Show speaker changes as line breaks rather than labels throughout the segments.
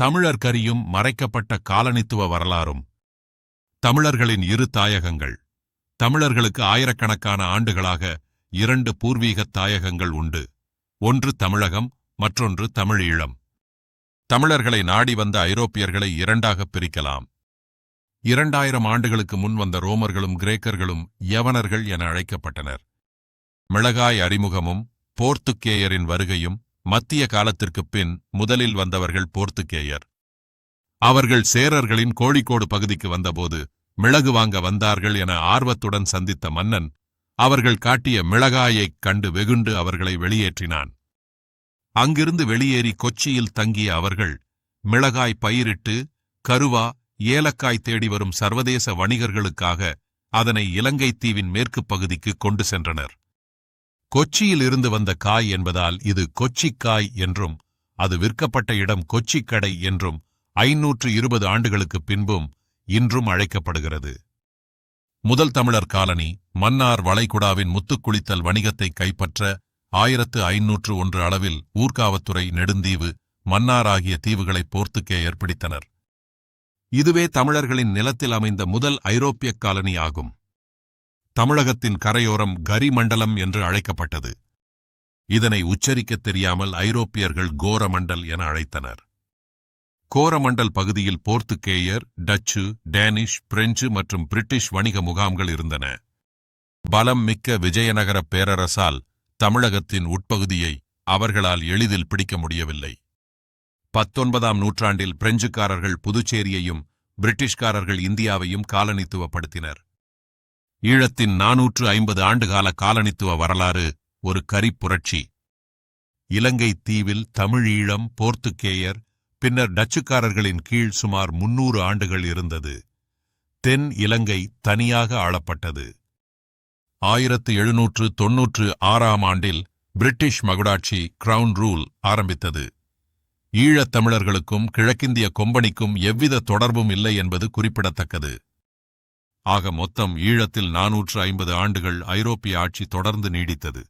தமிழர் கரியும் மறைக்கப்பட்ட காலனித்துவ வரலாறும். தமிழர்களின் இரு தாயகங்கள். தமிழர்களுக்கு ஆயிரக்கணக்கான ஆண்டுகளாக இரண்டு பூர்வீகத் தாயகங்கள் உண்டு. ஒன்று தமிழகம் மற்றொன்று தமிழீழம் தமிழர்களை நாடி வந்த ஐரோப்பியர்களை இரண்டாகப் பிரிக்கலாம். இரண்டாயிரம் ஆண்டுகளுக்கு முன் வந்த ரோமர்களும் கிரேக்கர்களும் யவனர்கள் என அழைக்கப்பட்டனர். மிளகாய் அறிமுகமும் போர்த்துக்கேயரின் வருகையும் மத்திய காலத்திற்குப் பின் முதலில் வந்தவர்கள் போர்த்துக்கேயர் அவர்கள் சேரர்களின் கோழிக்கோடு பகுதிக்கு வந்தபோது மிளகு வாங்க வந்தார்கள் என ஆர்வத்துடன் சந்தித்த மன்னன் அவர்கள் காட்டிய மிளகாயைக் கண்டு வெகுண்டு அவர்களை வெளியேற்றினான். அங்கிருந்து வெளியேறி கொச்சியில் தங்கிய அவர்கள் மிளகாய் பயிரிட்டு கருவா ஏலக்காய் தேடி வரும் சர்வதேச வணிகர்களுக்காக அதனை இலங்கைத் தீவின் மேற்குப் பகுதிக்கு கொண்டு சென்றனர். கொச்சியில் இருந்து வந்த காய் என்பதால் இது கொச்சிக்காய் என்றும் அது விற்கப்பட்ட இடம் கொச்சிக்கடை என்றும் ஐநூற்று இருபது ஆண்டுகளுக்குப் பின்பும் இன்றும் அழைக்கப்படுகிறது. முதல் தமிழர் காலனி மன்னார் வளைகுடாவின் முத்துக்குளித்தல் வணிகத்தை கைப்பற்ற ஆயிரத்து ஐநூற்று ஒன்று அளவில் ஊர்காவத்துறை நெடுந்தீவு மன்னார் ஆகிய தீவுகளை போர்த்துக்கேயர் பிடித்தனர் இதுவே தமிழர்களின் நிலத்தில் அமைந்த முதல் ஐரோப்பிய காலனி ஆகும். தமிழகத்தின் கரையோரம் கரிமண்டலம் என்று அழைக்கப்பட்டது. இதனை உச்சரிக்கத் தெரியாமல் ஐரோப்பியர்கள் கோரமண்டல் என அழைத்தனர். கோரமண்டல் பகுதியில் போர்த்துக்கேயர் டச்சு டேனிஷ் பிரெஞ்சு மற்றும் பிரிட்டிஷ் வணிக முகாம்கள் இருந்தன. பலம் மிக்க விஜயநகரப் பேரரசால் தமிழகத்தின் உட்பகுதியை அவர்களால் எளிதில் பிடிக்க முடியவில்லை. பத்தொன்பதாம் நூற்றாண்டில் பிரெஞ்சுக்காரர்கள் புதுச்சேரியையும் பிரிட்டிஷ்காரர்கள் இந்தியாவையும் காலனித்துவப்படுத்தினர். ஈழத்தின் நாநூற்று ஐம்பது ஆண்டுகால காலனித்துவ வரலாறு ஒரு கரிப்புரட்சி இலங்கை தீவில் தமிழீழம் போர்த்துக்கேயர் பின்னர் டச்சுக்காரர்களின் கீழ் சுமார் முன்னூறு ஆண்டுகள் இருந்தது. தென் இலங்கை தனியாக ஆளப்பட்டது. ஆயிரத்து எழுநூற்று தொன்னூற்று ஆறாம் ஆண்டில் பிரிட்டிஷ் மகுடாட்சி கிரவுன் ரூல் ஆரம்பித்தது. ஈழத்தமிழர்களுக்கும் கிழக்கிந்திய கொம்பனிக்கும் எவ்வித தொடர்பும் இல்லை என்பது குறிப்பிடத்தக்கது. ஆக மொத்தம் ஈழத்தில் நாநூற்று ஐம்பது ஆண்டுகள் ஐரோப்பிய ஆட்சி தொடர்ந்து நீடித்தது.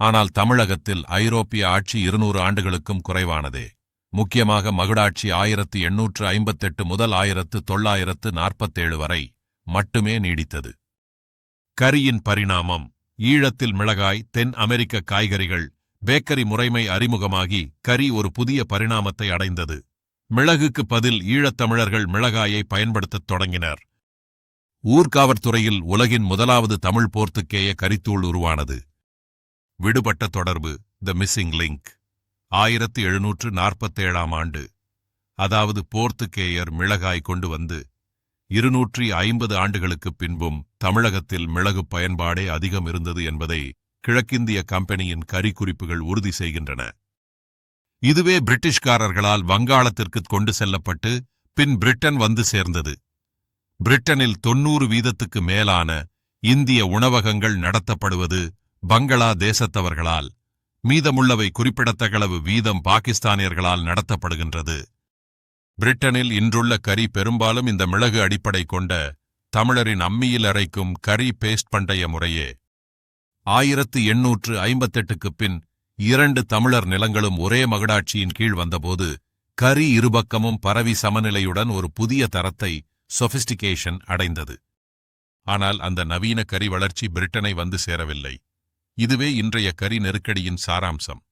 ஆனால் தமிழகத்தில் ஐரோப்பிய ஆட்சி இருநூறு ஆண்டுகளுக்கும் குறைவானதே. முக்கியமாக மகுடாட்சி ஆயிரத்து எண்ணூற்று ஐம்பத்தெட்டு முதல் ஆயிரத்து தொள்ளாயிரத்து நாற்பத்தேழு வரை மட்டுமே நீடித்தது. கரியின் பரிணாமம் ஈழத்தில் மிளகாய் தென் அமெரிக்க காய்கறிகள் பேக்கரி முறைமை அறிமுகமாகி கரி ஒரு புதிய பரிணாமத்தை அடைந்தது. மிளகுக்கு பதில் ஈழத்தமிழர்கள் மிளகாயை பயன்படுத்தத் தொடங்கினர். ஊர்காவற்துறையில் உலகின் முதலாவது தமிழ் போர்த்துக்கேய கரித்தூள் உருவானது. விடுபட்ட தொடர்பு த மிஸ்ஸிங் லிங்க் ஆயிரத்து எழுநூற்று நாற்பத்தேழாம் ஆண்டு. அதாவது போர்த்துக்கேயர் மிளகாய் கொண்டு வந்து இருநூற்றி ஐம்பது ஆண்டுகளுக்குப் பின்பும் தமிழகத்தில் மிளகு பயன்பாடே அதிகம் இருந்தது என்பதை கிழக்கிந்திய கம்பெனியின் கரிக்குறிப்புகள் உறுதி செய்கின்றன. இதுவே பிரிட்டிஷ்காரர்களால் வங்காளத்திற்கு கொண்டு செல்லப்பட்டு பின் பிரிட்டன் வந்து சேர்ந்தது. பிரிட்டனில் தொன்னூறு வீதத்துக்கு மேலான இந்திய உணவகங்கள் நடத்தப்படுவது பங்களாதேசத்தவர்களால் மீதமுள்ளவை குறிப்பிடத்தகளவு வீதம் பாகிஸ்தானியர்களால் நடத்தப்படுகின்றது. பிரிட்டனில் இன்றுள்ள கரி பெரும்பாலும் இந்த மிளகு அடிப்படை கொண்ட தமிழரின் அம்மியில் அரைக்கும் கரி பேஸ்ட் பண்டைய முறையே. ஆயிரத்து எண்ணூற்று ஐம்பத்தெட்டுக்குப் பின் இரண்டு தமிழர் நிலங்களும் ஒரே மகடாட்சியின் கீழ் வந்தபோது கரி இருபக்கமும் பரவி சமநிலையுடன் ஒரு புதிய தரத்தை சொபிஸ்டிகேஷன் அடைந்தது. ஆனால் அந்த நவீன கரி வளர்ச்சி பிரிட்டனை வந்து சேரவில்லை. இதுவே இன்றைய கரி நெருக்கடியின் சாராம்சம்.